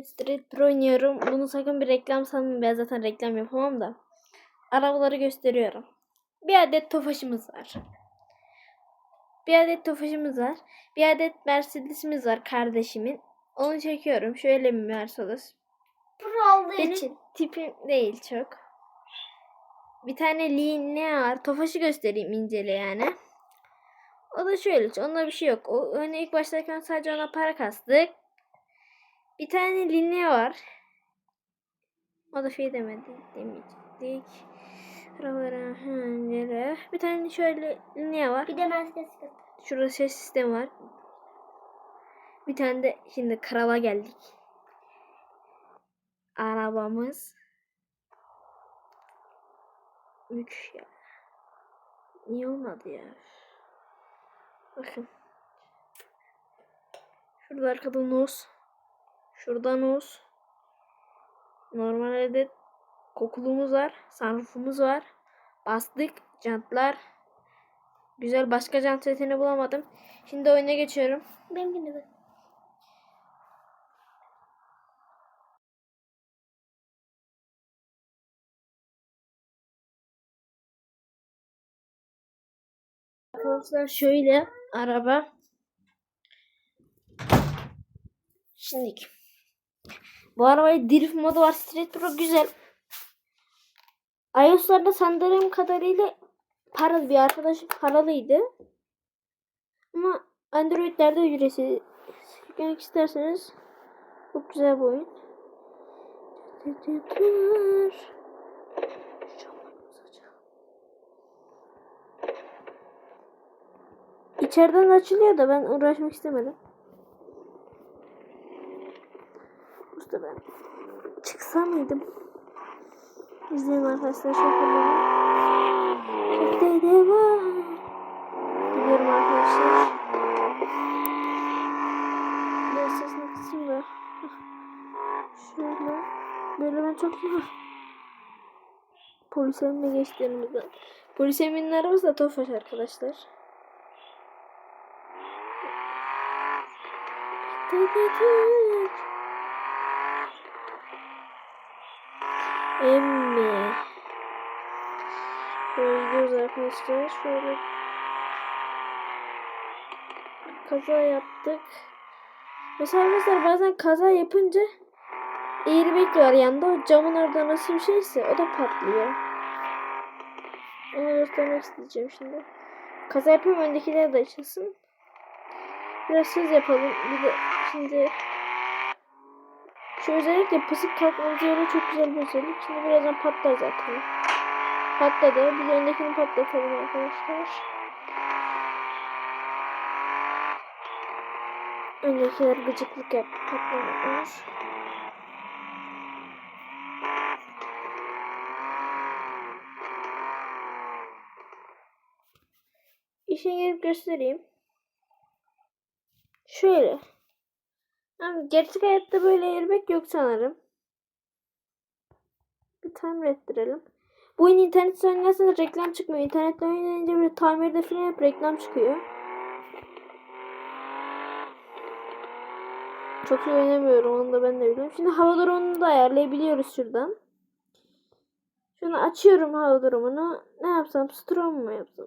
Street Pro oynuyorum. Bunu sakın bir reklam sanmayın. Ben zaten reklam yapamam da. Arabaları gösteriyorum. Bir adet Tofaş'ımız var. Bir adet Tofaş'ımız var. Bir adet Mercedes'imiz var kardeşimin. Onu çekiyorum. Şöyle bir Mercedes. Pro benim. Hiç tipim değil çok. Bir tane ne var? Tofaş'ı göstereyim incele yani. O da şöyle. Onda bir şey yok. O oyuna ilk başlarken sadece ona para kastık. Bir tane linne var. O da şey demedi. Demeyecektik. Arabalara. Bir tane şöyle linne var. Bir de Mercedes. Şurada ses sistemi var. Bir tane de şimdi krala geldik. Arabamız. Üç ya. Niye olmadı ya? Bakın. Şurada arkada nos. Şurada nos. Normal adet kokulumuz var. Sunroofumuz var. Bastık. Jantlar. Güzel başka jant setini bulamadım. Şimdi oyuna geçiyorum. Benimkini de. Arkadaşlar şöyle araba. Şimdi bu arabayı drift modu var. Street Pro güzel. iOS'larda sandığım kadarıyla paralı bir arkadaşım paralıydı. Ama Android'lerde ücretsiz. Yüklemek isterseniz çok güzel bir oyun. İçeriden açılıyor da ben uğraşmak istemedim. Burada ben çıksam mıydım? İzleyin arkadaşlar. Çok de var. Gidiyorum arkadaşlar. Biraz sesini kısayım da. Şöyle. Böyle ben çok Polis emine geçti. Polis eminin arabası da Tofaş arkadaşlar. Dededik. Emmi. Şöyle gidiyoruz arkadaşlar. Şöyle kaza yaptık. Mesela arkadaşlar bazen kaza yapınca airbag var yanında. O camın orada nasıl bir şeyse o da patlıyor. Onu göstermek isteyeceğim şimdi. Kaza yapayım öndekiler de açılsın. Biraz hız yapalım. Bir de şimdi şu özellikle pasif kalkmamız yolu çok güzel bir özellik. Şimdi birazdan patlar zaten. Patladı. Biz öndekini patlatalım arkadaşlar. Öndekiler gıcıklık yap patlamıyor. İşe gelip göstereyim. Şöyle. Gerçek hayatta böyle airbag yok sanırım. Bir tamir ettirelim. Bu oyun internet oynarsanız reklam çıkmıyor. İnternetle oynayınca böyle tamirde falan hep reklam çıkıyor. Çok iyi oynamıyorum onu da ben de biliyorum. Şimdi hava durumunu da ayarlayabiliyoruz şuradan. Şunu açıyorum hava durumunu. Ne yapsam? Strom mu yapsam?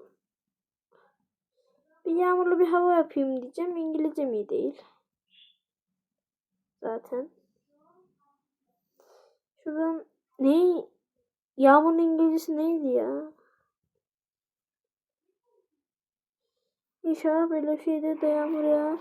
Bir yağmurlu bir hava yapayım diyeceğim. İngilizce mi değil? Zaten. Şuradan ne? Yağmurun İngilizcesi neydi ya? İnşallah böyle şeyde de yağmur yağar.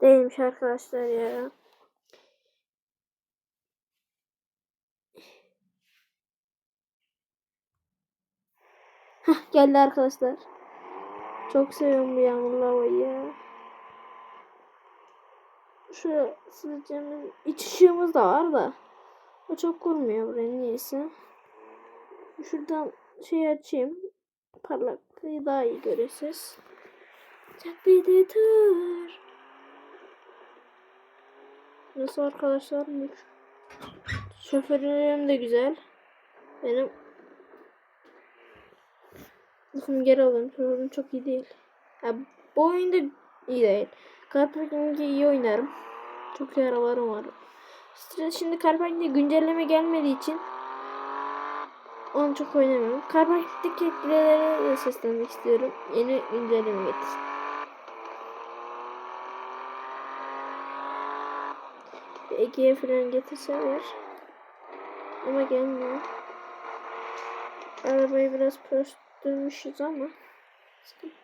Değilmiş arkadaşlar ya. Hah geldi arkadaşlar. Çok seviyorum bu yağmurlu havayı. Şu sileceğimiz iç ışığımız da var da. O çok vurmuyor buraya niyeyse. Şuradan şey açayım. Parlaklığı daha iyi görürsünüz. Caddede tur. Nasıl arkadaşlar? Şoförüm de güzel. Benim lafımı geri alayım. Şoförüm çok iyi değil. Ya, bu oyunda iyi değil. Carpacking'de iyi oynarım. Çok iyi aralarım var. Şimdi Carpacking'de güncelleme gelmediği için onu çok oynamıyorum. Carpacking'deki etkililere de seslenmek istiyorum. Yeni güncelleme getir. Ege'ye falan getirseler. Ama gelmiyor. Arabayı biraz ama. Sıkıntı